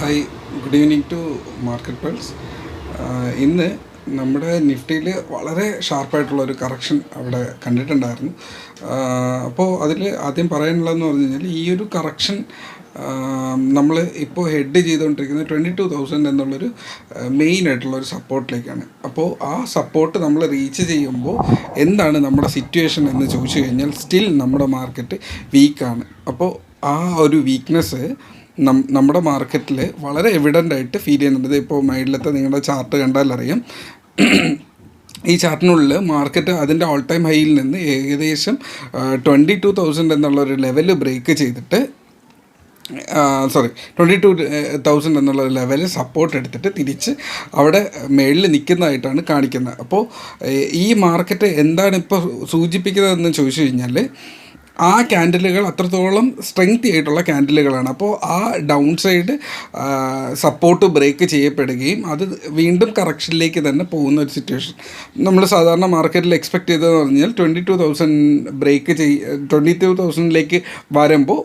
Hi good evening to Market Pearls ഇന്ന് നമ്മുടെ നിഫ്റ്റിയിൽ വളരെ ഷാർപ്പായിട്ടുള്ള ഒരു കറക്ഷൻ അവിടെ കണ്ടിട്ടുണ്ടായിരുന്നു. അപ്പോൾ അതിൽ ആദ്യം പറയാനുള്ളതെന്ന് പറഞ്ഞു കഴിഞ്ഞാൽ ഈ ഒരു കറക്ഷൻ നമ്മൾ ഇപ്പോൾ ഹെഡ് ചെയ്തുകൊണ്ടിരിക്കുന്നത് ട്വന്റി ടു തൗസൻഡ് എന്നുള്ളൊരു മെയിൻ ആയിട്ടുള്ള ഒരു സപ്പോർട്ടിലേക്കാണ് അപ്പോൾ ആ സപ്പോർട്ട് നമ്മൾ റീച്ച് ചെയ്യുമ്പോൾ എന്താണ് നമ്മുടെ സിറ്റുവേഷൻ എന്ന് ചോദിച്ചു കഴിഞ്ഞാൽ സ്റ്റിൽ നമ്മുടെ മാർക്കറ്റ് വീക്കാണ് അപ്പോൾ ആ ഒരു വീക്ക്നെസ് നമ്മുടെ മാർക്കറ്റിൽ വളരെ എവിഡന്റ് ആയിട്ട് ഫീൽ ചെയ്യുന്നുണ്ട്. ഇപ്പോൾ മൈഡിലത്തെ നിങ്ങളുടെ ചാർട്ട് കണ്ടാൽ അറിയാം. ഈ ചാർട്ടിനുള്ളിൽ മാർക്കറ്റ് അതിന്റെ ഓൾ ടൈം ഹൈയിൽ നിന്ന് ഏകദേശം ട്വന്റി ടു തൗസൻഡ് എന്നുള്ള ഒരു ലെവൽ ബ്രേക്ക് ചെയ്തിട്ട് സോറി ട്വന്റി ടു തൗസൻഡ് എന്നുള്ള ലെവലിൽ സപ്പോർട്ട് എടുത്തിട്ട് തിരിച്ച് അവിടെ മേളിൽ നിൽക്കുന്നതായിട്ടാണ് കാണിക്കുന്നത്. അപ്പോൾ ഈ മാർക്കറ്റ് എന്താണ് ഇപ്പോൾ സൂചിപ്പിക്കുന്നതെന്ന് ചോദിച്ചു കഴിഞ്ഞാൽ ആ ക്യാൻഡിലുകൾ അത്രത്തോളം സ്ട്രെങ്ത് ആയിട്ടുള്ള ക്യാൻഡിലുകളാണ് അപ്പോൾ ആ ഡൗൺ സൈഡ് സപ്പോർട്ട് ബ്രേക്ക് ചെയ്യപ്പെടുകയും അത് വീണ്ടും കറക്ഷനിലേക്ക് തന്നെ പോകുന്ന ഒരു സിറ്റുവേഷൻ നമ്മൾ സാധാരണ മാർക്കറ്റിൽ എക്സ്പെക്ട് ചെയ്തതെന്ന് പറഞ്ഞാൽ ട്വന്റി ടു തൗസൻഡ് ബ്രേക്ക് ചെയ് ട്വന്റി ടു തൗസൻഡിലേക്ക് വരുമ്പോൾ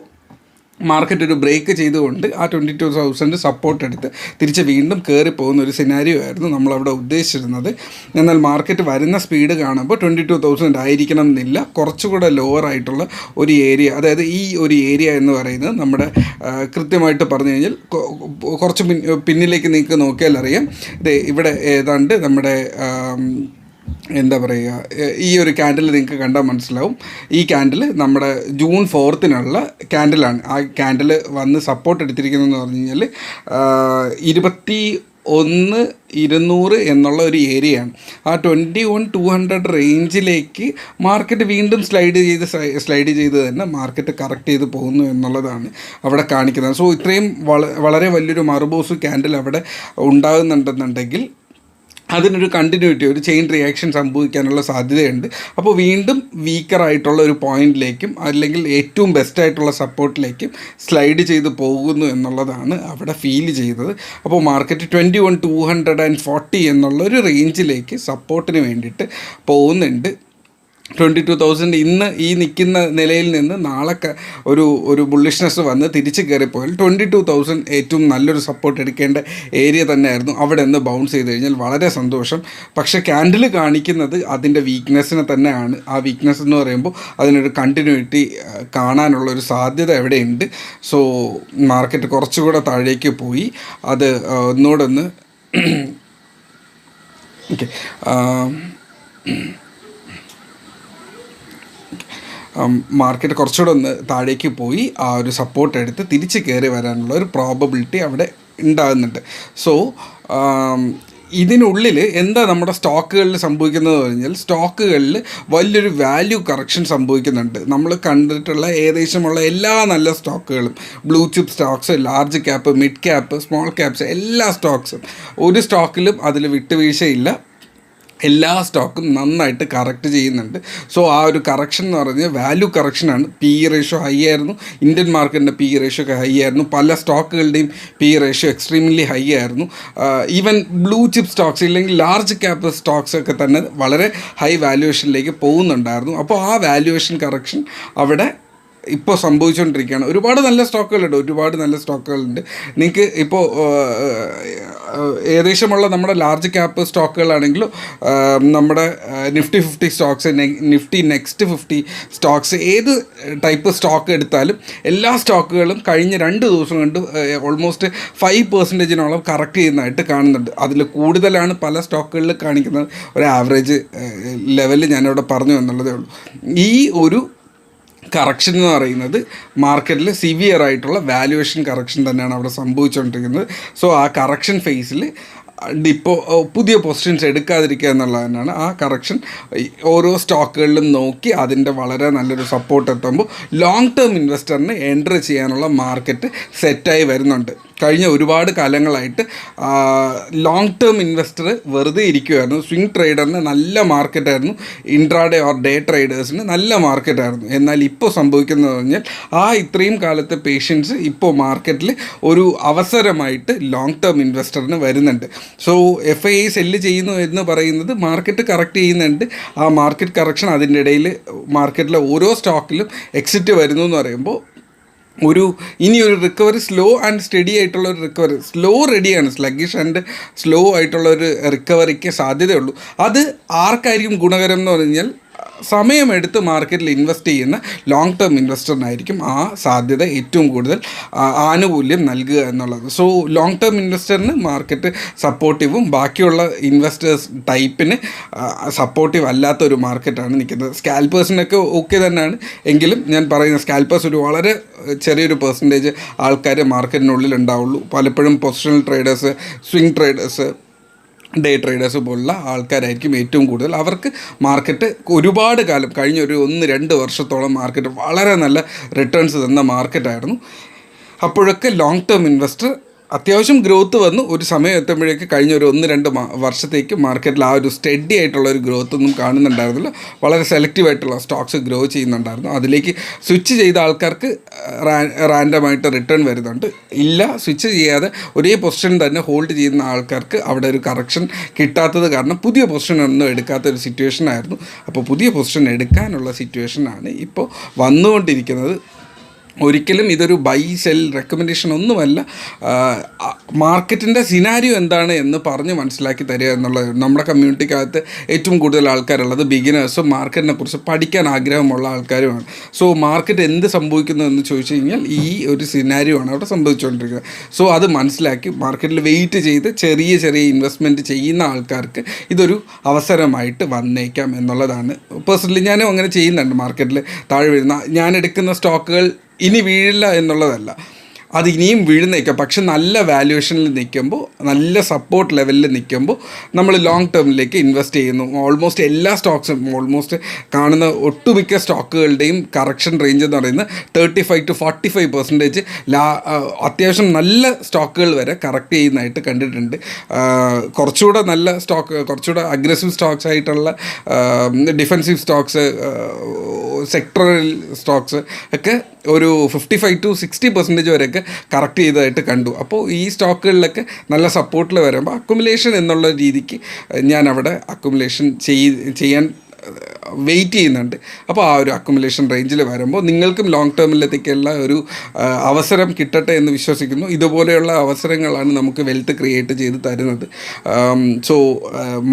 മാർക്കറ്റ് ഒരു ബ്രേക്ക് ചെയ്തുകൊണ്ട് ആ ട്വന്റി ടു തൗസൻഡ് സപ്പോർട്ട് എടുത്ത് തിരിച്ച് വീണ്ടും കയറി പോകുന്ന ഒരു സിനാരിയോ ആയിരുന്നു നമ്മളവിടെ ഉദ്ദേശിച്ചിരുന്നത്. എന്നാൽ മാർക്കറ്റ് വരുന്ന സ്പീഡ് കാണുമ്പോൾ ട്വന്റി ടു തൗസൻഡ് ആയിരിക്കണം എന്നില്ല. കുറച്ചുകൂടെ ലോവർ ആയിട്ടുള്ള ഒരു ഏരിയ അതായത് ഈ ഒരു ഏരിയ എന്ന് പറയുന്നത് നമ്മുടെ കൃത്യമായിട്ട് പറഞ്ഞു കഴിഞ്ഞാൽ കുറച്ച് പിന്നിലേക്ക് നിങ്ങൾക്ക് നോക്കിയാൽ അറിയാം. ഇത് ഇവിടെ ഏതാണ്ട് നമ്മുടെ എന്താ പറയുക ഈ ഒരു ക്യാൻഡിൽ നിങ്ങൾക്ക് കണ്ടാൽ മനസ്സിലാവും. ഈ ക്യാൻഡിൽ നമ്മുടെ ജൂൺ ഫോർത്തിനുള്ള ക്യാൻഡിലാണ് ആ ക്യാൻഡിൽ വന്ന് സപ്പോർട്ട് എടുത്തിരിക്കുന്നതെന്ന് പറഞ്ഞു കഴിഞ്ഞാൽ ഇരുപത്തി ഒന്ന് ഇരുന്നൂറ് എന്നുള്ള ഒരു ഏരിയയാണ് ആ ട്വന്റി വൺ ടു ഹൺഡ്രഡ് റേഞ്ചിലേക്ക് മാർക്കറ്റ് വീണ്ടും സ്ലൈഡ് ചെയ്ത് സ്ലൈഡ് ചെയ്ത് തന്നെ മാർക്കറ്റ് കറക്റ്റ് ചെയ്ത് പോകുന്നു എന്നുള്ളതാണ് അവിടെ കാണിക്കുന്നത്. സോ ഇത്രയും വള വളരെ വലിയൊരു മറുബോസ് ക്യാൻഡിൽ അവിടെ ഉണ്ടാകുന്നുണ്ടെന്നുണ്ടെങ്കിൽ അതിനൊരു കണ്ടിന്യൂറ്റി ഒരു ചെയിൻ റിയാക്ഷൻ സംഭവിക്കാനുള്ള സാധ്യതയുണ്ട്. അപ്പോൾ വീണ്ടും വീക്കറായിട്ടുള്ള ഒരു പോയിന്റിലേക്കും അല്ലെങ്കിൽ ഏറ്റവും ബെസ്റ്റ് ആയിട്ടുള്ള സപ്പോർട്ടിലേക്കും സ്ലൈഡ് ചെയ്ത് പോകുന്നു എന്നുള്ളതാണ് അവിടെ ഫീൽ ചെയ്തത്. അപ്പോൾ market twenty one two hundred and forty എന്നുള്ള ഒരു റേഞ്ചിലേക്ക് സപ്പോർട്ടിന് വേണ്ടിയിട്ട് പോകുന്നുണ്ട്. ട്വന്റി ടു തൗസൻഡ് ഇന്ന് ഈ നിൽക്കുന്ന നിലയിൽ നിന്ന് നാളെ ഒരു ഒരു ബുള്ളിഷ്നെസ് വന്ന് തിരിച്ച് കയറിപ്പോയാൽ ട്വന്റി ടു തൗസൻഡ് ഏറ്റവും നല്ലൊരു സപ്പോർട്ട് എടുക്കേണ്ട ഏരിയ തന്നെയായിരുന്നു. അവിടെ നിന്ന് ബൗൺസ് ചെയ്ത് കഴിഞ്ഞാൽ വളരെ സന്തോഷം. പക്ഷേ ക്യാൻഡിൽ കാണിക്കുന്നത് അതിന്റെ വീക്ക്നെസ്സിനെ തന്നെയാണ്. ആ വീക്ക്നെസ് എന്ന് പറയുമ്പോൾ അതിനൊരു കണ്ടിന്യൂറ്റി കാണാനുള്ള ഒരു സാധ്യത എവിടെയുണ്ട് സോ മാർക്കറ്റ് കുറച്ചുകൂടെ താഴേക്ക് പോയി. അത് ഒന്നുകൂടെ ഒന്ന് ഓക്കെ മാർക്കറ്റ് കുറച്ചുകൂടെ ഒന്ന് താഴേക്ക് പോയി ആ ഒരു സപ്പോർട്ട് എടുത്ത് തിരിച്ച് കയറി വരാനുള്ള ഒരു പ്രോബബിലിറ്റി അവിടെ ഉണ്ടാകുന്നുണ്ട്. സോ ഇതിനുള്ളിൽ എന്താ നമ്മുടെ സ്റ്റോക്കുകളിൽ സംഭവിക്കുന്നത് പറഞ്ഞാൽ സ്റ്റോക്കുകളിൽ വലിയൊരു വാല്യൂ കറക്ഷൻ സംഭവിക്കുന്നുണ്ട്. നമ്മൾ കണ്ടിട്ടുള്ള ഏകദേശമുള്ള എല്ലാ നല്ല സ്റ്റോക്കുകളും blue chip stocks large cap mid cap small caps എല്ലാ സ്റ്റോക്സും ഒരു സ്റ്റോക്കിലും അതിൽ വിട്ടുവീഴ്ചയില്ല. എല്ലാ സ്റ്റോക്കും നന്നായിട്ട് കറക്റ്റ് ചെയ്യുന്നുണ്ട്. സോ ആ ഒരു കറക്ഷൻ എന്ന് പറഞ്ഞാൽ വാല്യൂ കറക്ഷനാണ് പി ഇ റേഷ്യോ ഹൈ ആയിരുന്നു. ഇന്ത്യൻ മാർക്കറ്റിന്റെ പി ഇ റേഷ്യോ ഒക്കെ ഹൈ ആയിരുന്നു. പല സ്റ്റോക്കുകളുടെയും P E ratio extremely high ആയിരുന്നു. ഈവൻ ബ്ലൂ ചിപ്പ് സ്റ്റോക്സ് ഇല്ലെങ്കിൽ ലാർജ് ക്യാപ് സ്റ്റോക്സ് ഒക്കെ തന്നെ വളരെ ഹൈ വാല്യുവേഷനിലേക്ക് പോകുന്നുണ്ടായിരുന്നു. അപ്പോൾ ആ വാല്യുവേഷൻ കറക്ഷൻ അവിടെ ഇപ്പോൾ സംഭവിച്ചുകൊണ്ടിരിക്കുകയാണ് ഒരുപാട് നല്ല സ്റ്റോക്കുകളുണ്ട് ഒരുപാട് നല്ല സ്റ്റോക്കുകളുണ്ട്. നിങ്ങൾക്ക് ഇപ്പോൾ ഏകദേശമുള്ള നമ്മുടെ ലാർജ് ക്യാപ്പ് സ്റ്റോക്കുകളാണെങ്കിലും നമ്മുടെ Nifty fifty stocks Nifty next fifty stocks ഏത് ടൈപ്പ് സ്റ്റോക്ക് എടുത്താലും എല്ലാ സ്റ്റോക്കുകളും കഴിഞ്ഞ രണ്ട് ദിവസം കൊണ്ട് ഓൾമോസ്റ്റ് ഫൈവ് പെർസെന്റേജിനോളം കറക്റ്റ് ചെയ്യുന്നതായിട്ട് കാണുന്നുണ്ട്. അതിൽ കൂടുതലാണ് പല സ്റ്റോക്കുകളിൽ കാണിക്കുന്നത്. ഒരു ആവറേജ് ലെവലിൽ ഞാനിവിടെ പറഞ്ഞു എന്നുള്ളതേ ഉള്ളൂ. ഈ ഒരു കറക്ഷൻ എന്ന് പറയുന്നത് മാർക്കറ്റിൽ സിവിയർ ആയിട്ടുള്ള വാല്യുവേഷൻ കറക്ഷൻ തന്നെയാണ് അവിടെ സംഭവിച്ചുകൊണ്ടിരിക്കുന്നത് സോ ആ കറക്ഷൻ ഫേസിൽ ഇപ്പോൾ പുതിയ പൊസിഷൻസ് എടുക്കാതിരിക്കുക എന്നുള്ളത് തന്നെയാണ് ആ കറക്ഷൻ ഓരോ സ്റ്റോക്കുകളിലും നോക്കി അതിന്റെ വളരെ നല്ലൊരു സപ്പോർട്ട് എത്തുമ്പോൾ ലോങ് ടേം ഇൻവെസ്റ്ററിന് എന്റർ ചെയ്യാനുള്ള മാർക്കറ്റ് സെറ്റായി വരുന്നുണ്ട്. കഴിഞ്ഞ ഒരുപാട് കാലങ്ങളായിട്ട് ലോങ് ടേം ഇൻവെസ്റ്റർ വെറുതെ ഇരിക്കുമായിരുന്നു സ്വിംഗ് ട്രേഡറിന് നല്ല മാർക്കറ്റായിരുന്നു ഇൻട്രാഡേ ഓർ ഡേ ട്രേഡേഴ്സിന് നല്ല മാർക്കറ്റായിരുന്നു എന്നാൽ ഇപ്പോൾ സംഭവിക്കുന്നത് പറഞ്ഞാൽ ആ ഇത്രയും കാലത്തെ പേഷ്യൻസ് ഇപ്പോൾ മാർക്കറ്റിൽ ഒരു അവസരമായിട്ട് ലോങ് ടേം ഇൻവെസ്റ്ററിന് വരുന്നുണ്ട്. സോ എഫ് ഐ സെല്ല് ചെയ്യുന്നു എന്ന് പറയുന്നത് മാർക്കറ്റ് കറക്റ്റ് ചെയ്യുന്നുണ്ട്. ആ മാർക്കറ്റ് കറക്ഷൻ അതിന്റെ ഇടയിൽ മാർക്കറ്റിലെ ഓരോ സ്റ്റോക്കിലും എക്സിറ്റ് വരുന്നു എന്ന് പറയുമ്പോൾ ഒരു ഇനി ഒരു റിക്കവറി സ്ലോ ആൻഡ് സ്റ്റഡി ആയിട്ടുള്ള ഒരു റിക്കവറി സ്ലോ റെഡിയാണ് സ്ലഗിഷ് ആൻഡ് സ്ലോ ആയിട്ടുള്ള ഒരു റിക്കവറിക്ക് സാധ്യതയുള്ളൂ. അത് ആർക്കായിരിക്കും ഗുണകരം എന്ന് പറഞ്ഞാൽ സമയമെടുത്ത് മാർക്കറ്റിൽ ഇൻവെസ്റ്റ് ചെയ്യുന്ന ലോങ് ടേം ഇൻവെസ്റ്ററിനായിരിക്കും ആ സാധ്യത ഏറ്റവും കൂടുതൽ ആനുകൂല്യം നൽകുക എന്നുള്ളത്. സോ ലോങ് ടേം ഇൻവെസ്റ്ററിന് മാർക്കറ്റ് സപ്പോർട്ടീവും ബാക്കിയുള്ള ഇൻവെസ്റ്റേഴ്സ് ടൈപ്പിന് സപ്പോർട്ടീവ് അല്ലാത്ത ഒരു മാർക്കറ്റാണ് നിൽക്കുന്നത്. സ്കാൽപ്പേഴ്സിനൊക്കെ ഓക്കെ തന്നെയാണ്. എങ്കിലും ഞാൻ പറയുന്ന സ്കാൽപ്പേഴ്സ് ഒരു വളരെ ചെറിയൊരു പെർസെന്റേജ് ആൾക്കാർ മാർക്കറ്റിനുള്ളിൽ ഉണ്ടാവുള്ളൂ. പലപ്പോഴും positional traders swing traders day traders പോലുള്ള ആൾക്കാരായിരിക്കും ഏറ്റവും കൂടുതൽ. അവർക്ക് മാർക്കറ്റ് ഒരുപാട് കാലം കഴിഞ്ഞ ഒരു ഒന്ന് രണ്ട് വർഷത്തോളം മാർക്കറ്റ് വളരെ നല്ല റിട്ടേൺസ് തന്ന മാർക്കറ്റായിരുന്നു അപ്പോഴൊക്കെ ലോങ് ടേം ഇൻവെസ്റ്റർ അത്യാവശ്യം ഗ്രോത്ത് വന്നു. ഒരു സമയം എത്തുമ്പോഴേക്ക് കഴിഞ്ഞ ഒരു ഒന്ന് രണ്ട് വർഷത്തേക്ക് മാർക്കറ്റിൽ ആ ഒരു സ്റ്റഡി ആയിട്ടുള്ള ഒരു ഗ്രോത്ത് ഒന്നും കാണുന്നുണ്ടായിരുന്നില്ല. വളരെ സെലക്റ്റീവ് ആയിട്ടുള്ള സ്റ്റോക്സ് ഗ്രോ ചെയ്യുന്നുണ്ടായിരുന്നു. അതിലേക്ക് സ്വിച്ച് ചെയ്ത ആൾക്കാർക്ക് റാൻഡമായിട്ട് റിട്ടേൺ വരുന്നുണ്ട്. ഇല്ല സ്വിച്ച് ചെയ്യാതെ ഒരേ പൊസിഷൻ തന്നെ ഹോൾഡ് ചെയ്യുന്ന ആൾക്കാർക്ക് അവിടെ ഒരു കറക്ഷൻ കിട്ടാത്തത് കാരണം പുതിയ പൊസിഷൻ ഒന്നും എടുക്കാത്ത ഒരു സിറ്റുവേഷൻ ആയിരുന്നു. അപ്പോൾ പുതിയ പൊസിഷൻ എടുക്കാനുള്ള സിറ്റുവേഷനാണ് ഇപ്പോൾ വന്നുകൊണ്ടിരിക്കുന്നത്. ഒരിക്കലും ഇതൊരു ബൈ സെൽ റെക്കമെൻഡേഷൻ ഒന്നുമല്ല. മാർക്കറ്റിന്റെ സിനാരിയോ എന്താണ് എന്ന് പറഞ്ഞ് മനസ്സിലാക്കി തരിക എന്നുള്ളത് നമ്മുടെ കമ്മ്യൂണിറ്റിക്കകത്ത് ഏറ്റവും കൂടുതൽ ആൾക്കാരുള്ളത് ബിഗിനേഴ്സും മാർക്കറ്റിനെ കുറിച്ച് പഠിക്കാൻ ആഗ്രഹമുള്ള ആൾക്കാരുമാണ്. സോ മാർക്കറ്റ് എന്ത് സംഭവിക്കുന്നു എന്ന് ചോദിച്ചു കഴിഞ്ഞാൽ ഈ ഒരു സിനാരിയോ ആണ് അവിടെ സംഭവിച്ചുകൊണ്ടിരിക്കുന്നത്. സോ അത് മനസ്സിലാക്കി മാർക്കറ്റിൽ വെയിറ്റ് ചെയ്ത് ചെറിയ ചെറിയ ഇൻവെസ്റ്റ്മെന്റ് ചെയ്യുന്ന ആൾക്കാർക്ക് ഇതൊരു അവസരമായിട്ട് വന്നേക്കാം എന്നുള്ളതാണ്. പേഴ്സണലി ഞാനും അങ്ങനെ ചെയ്യുന്നുണ്ട് മാർക്കറ്റിൽ താഴെ വരുന്ന ഞാൻ എടുക്കുന്ന സ്റ്റോക്കുകൾ ഇനി വീഴില്ല എന്നുള്ളതല്ല. അത് ഇനിയും വീഴുന്നേക്കാം പക്ഷെ നല്ല വാല്യുവേഷനിൽ നിൽക്കുമ്പോൾ നല്ല സപ്പോർട്ട് ലെവലിൽ നിൽക്കുമ്പോൾ നമ്മൾ ലോങ് ടേമിലേക്ക് ഇൻവെസ്റ്റ് ചെയ്യുന്നു. ഓൾമോസ്റ്റ് എല്ലാ സ്റ്റോക്സും ഓൾമോസ്റ്റ് കാണുന്ന ഒട്ടുമിക്ക സ്റ്റോക്കുകളുടെയും കറക്ഷൻ റേഞ്ച് എന്ന് പറയുന്നത് thirty five to forty five percentage ലാ അത്യാവശ്യം നല്ല സ്റ്റോക്കുകൾ വരെ കറക്റ്റ് ചെയ്യുന്നതായിട്ട് കണ്ടിട്ടുണ്ട്. കുറച്ചുകൂടെ നല്ല സ്റ്റോക്ക് കുറച്ചുകൂടെ അഗ്രസീവ് സ്റ്റോക്സ് ആയിട്ടുള്ള ഡിഫെൻസീവ് സ്റ്റോക്സ് സെക്ടറൽ സ്റ്റോക്സ് ഒക്കെ ഒരു fifty five to sixty percentage വരെയൊക്കെ കറക്റ്റ് ചെയ്തതായിട്ട് കണ്ടു. അപ്പോൾ ഈ സ്റ്റോക്കുകളിലൊക്കെ നല്ല സപ്പോർട്ടിൽ വരുമ്പോൾ അക്കുമുലേഷൻ എന്നുള്ള രീതിക്ക് ഞാൻ അവിടെ അക്കുമുലേഷൻ ചെയ് ചെയ്യാൻ വെയിറ്റ് ചെയ്യുന്നുണ്ട്. അപ്പോൾ ആ ഒരു അക്കുമുലേഷൻ റേഞ്ചിൽ വരുമ്പോൾ നിങ്ങൾക്കും ലോങ് ടേമിലത്തേക്കുള്ള ഒരു അവസരം കിട്ടട്ടെ എന്ന് വിശ്വസിക്കുന്നു. ഇതുപോലെയുള്ള അവസരങ്ങളാണ് നമുക്ക് വെൽത്ത് ക്രിയേറ്റ് ചെയ്ത് തരുന്നത്. സോ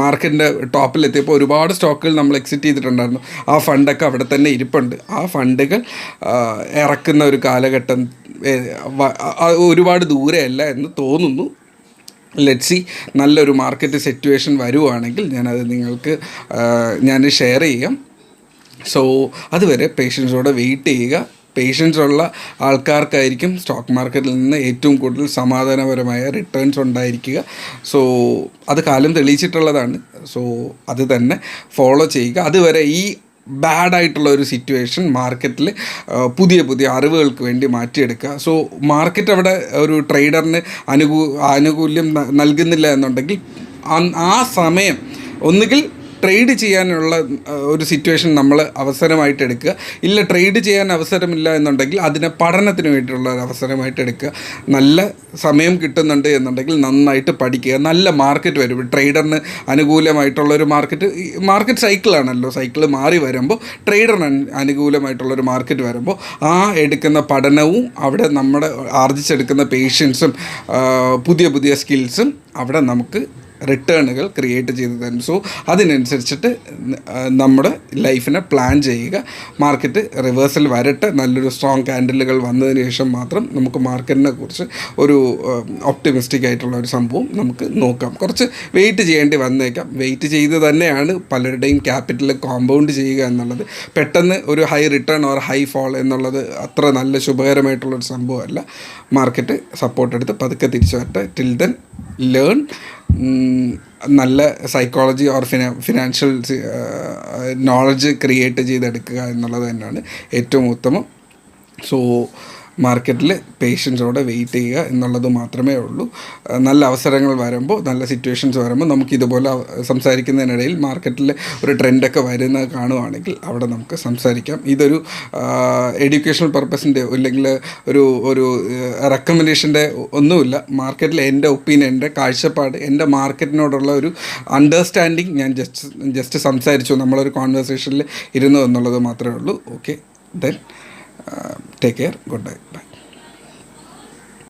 മാർക്കറ്റിന്റെ ടോപ്പിലെത്തിയപ്പോൾ ഒരുപാട് സ്റ്റോക്കുകൾ നമ്മൾ എക്സിറ്റ് ചെയ്തിട്ടുണ്ടായിരുന്നു. ആ ഫണ്ടൊക്കെ അവിടെ തന്നെ ഇരിപ്പുണ്ട്. ആ ഫണ്ടുകൾ ഇറക്കുന്ന ഒരു കാലഘട്ടം ഒരുപാട് ദൂരെയല്ല എന്ന് തോന്നുന്നു. ലെറ്റ് സി നല്ലൊരു മാർക്കറ്റ് സിറ്റുവേഷൻ വരുവാണെങ്കിൽ ഞാനത് നിങ്ങൾക്ക് ഞാൻ ഷെയർ ചെയ്യാം. സോ അതുവരെ പേഷ്യൻസോടെ വെയിറ്റ് ചെയ്യുക. പേഷ്യൻസ് ഉള്ള ആൾക്കാർക്കായിരിക്കും സ്റ്റോക്ക് മാർക്കറ്റിൽ നിന്ന് ഏറ്റവും കൂടുതൽ സമാധാനപരമായ റിട്ടേൺസ് ഉണ്ടായിരിക്കുക. സോ അത് കാലം തെളിയിച്ചിട്ടുള്ളതാണ്. സോ അത് തന്നെ ഫോളോ ചെയ്യുക. അതുവരെ ഈ ബാഡ് ആയിട്ടുള്ള ഒരു സിറ്റുവേഷൻ മാർക്കറ്റിൽ പുതിയ പുതിയ അറിവുകൾക്ക് വേണ്ടി മാറ്റിയെടുക്കുക. സോ മാർക്കറ്റ് അവിടെ ഒരു ട്രേഡറിന് അനുകൂ ആനുകൂല്യം നൽകുന്നില്ല എന്നുണ്ടെങ്കിൽ ആ സമയം ഒന്നുകിൽ ട്രേഡ് ചെയ്യാനുള്ള ഒരു സിറ്റുവേഷൻ നമ്മൾ അവസരമായിട്ട് എടുക്കുക. ഇല്ല ട്രേഡ് ചെയ്യാൻ അവസരമില്ല എന്നുണ്ടെങ്കിൽ അതിനെ പഠനത്തിന് വേണ്ടിയിട്ടുള്ള ഒരു അവസരമായിട്ട് എടുക്കുക. നല്ല സമയം കിട്ടുന്നുണ്ട് എന്നുണ്ടെങ്കിൽ നന്നായിട്ട് പഠിക്കുക. നല്ല മാർക്കറ്റ് വരും. ട്രേഡറിന് അനുകൂലമായിട്ടുള്ള ഒരു മാർക്കറ്റ് മാർക്കറ്റ് സൈക്കിളാണല്ലോ. സൈക്കിൾ മാറി വരുമ്പോൾ ട്രേഡറിന് അനുകൂലമായിട്ടുള്ളൊരു മാർക്കറ്റ് വരുമ്പോൾ ആ എടുക്കുന്ന പഠനവും അവിടെ നമ്മുടെ ആർജിച്ചെടുക്കുന്ന പേഷ്യൻസും പുതിയ പുതിയ സ്കിൽസും അവിടെ നമുക്ക് റിട്ടേണുകൾ ക്രിയേറ്റ് ചെയ്ത് തരും സോ അതിനനുസരിച്ചിട്ട് നമ്മുടെ ലൈഫിനെ പ്ലാൻ ചെയ്യുക. മാർക്കറ്റ് റിവേഴ്സൽ വരട്ടെ. നല്ലൊരു സ്ട്രോങ് ക്യാൻഡിലുകൾ വന്നതിന് ശേഷം മാത്രം നമുക്ക് മാർക്കറ്റിനെ കുറിച്ച് ഒരു ഒപ്റ്റിമിസ്റ്റിക് ആയിട്ടുള്ള ഒരു സംഭവം നമുക്ക് നോക്കാം. കുറച്ച് വെയിറ്റ് ചെയ്യേണ്ടി വന്നേക്കാം. വെയിറ്റ് ചെയ്ത് തന്നെയാണ് പലരുടെയും ക്യാപിറ്റൽ കോമ്പൗണ്ട് ചെയ്യുക എന്നുള്ളത്. പെട്ടെന്ന് ഒരു high return or high fall എന്നുള്ളത് അത്ര നല്ല ശുഭകരമായിട്ടുള്ളൊരു സംഭവമല്ല. മാർക്കറ്റ് സപ്പോർട്ട് എടുത്ത് പതുക്കെ തിരിച്ചു വരട്ടെ. Till then learn. നല്ല സൈക്കോളജി ഓർ ഫിന ഫിനാൻഷ്യൽ നോളജ് ക്രിയേറ്റ് ചെയ്തെടുക്കുക എന്നുള്ളത് തന്നെയാണ് ഏറ്റവും ഉത്തമം. സോ മാർക്കറ്റിൽ പേഷ്യൻസോടെ വെയിറ്റ് ചെയ്യുക എന്നുള്ളത് മാത്രമേ ഉള്ളൂ. നല്ല അവസരങ്ങൾ വരുമ്പോൾ നല്ല സിറ്റുവേഷൻസ് വരുമ്പോൾ നമുക്ക് ഇതുപോലെ സംസാരിക്കുന്നതിനിടയിൽ മാർക്കറ്റിൽ ഒരു ട്രെൻഡൊക്കെ വരുന്നത് കാണുവാണെങ്കിൽ അവിടെ നമുക്ക് സംസാരിക്കാം. ഇതൊരു എഡ്യൂക്കേഷണൽ പർപ്പസിന്റെ അല്ലെങ്കിൽ ഒരു ഒരു റെക്കമെൻഡേഷന്റെ ഒന്നുമില്ല. മാർക്കറ്റിൽ എന്റെ ഒപ്പീനിയൻ എന്റെ കാഴ്ചപ്പാട് എന്റെ മാർക്കറ്റിനോടുള്ള ഒരു അണ്ടർസ്റ്റാൻഡിങ് ഞാൻ ജസ്റ്റ് ജസ്റ്റ് സംസാരിച്ചു. നമ്മളൊരു കോൺവെർസേഷനിൽ ഇരുന്നു എന്നുള്ളത് മാത്രമേ ഉള്ളൂ. Okay then take care good night bye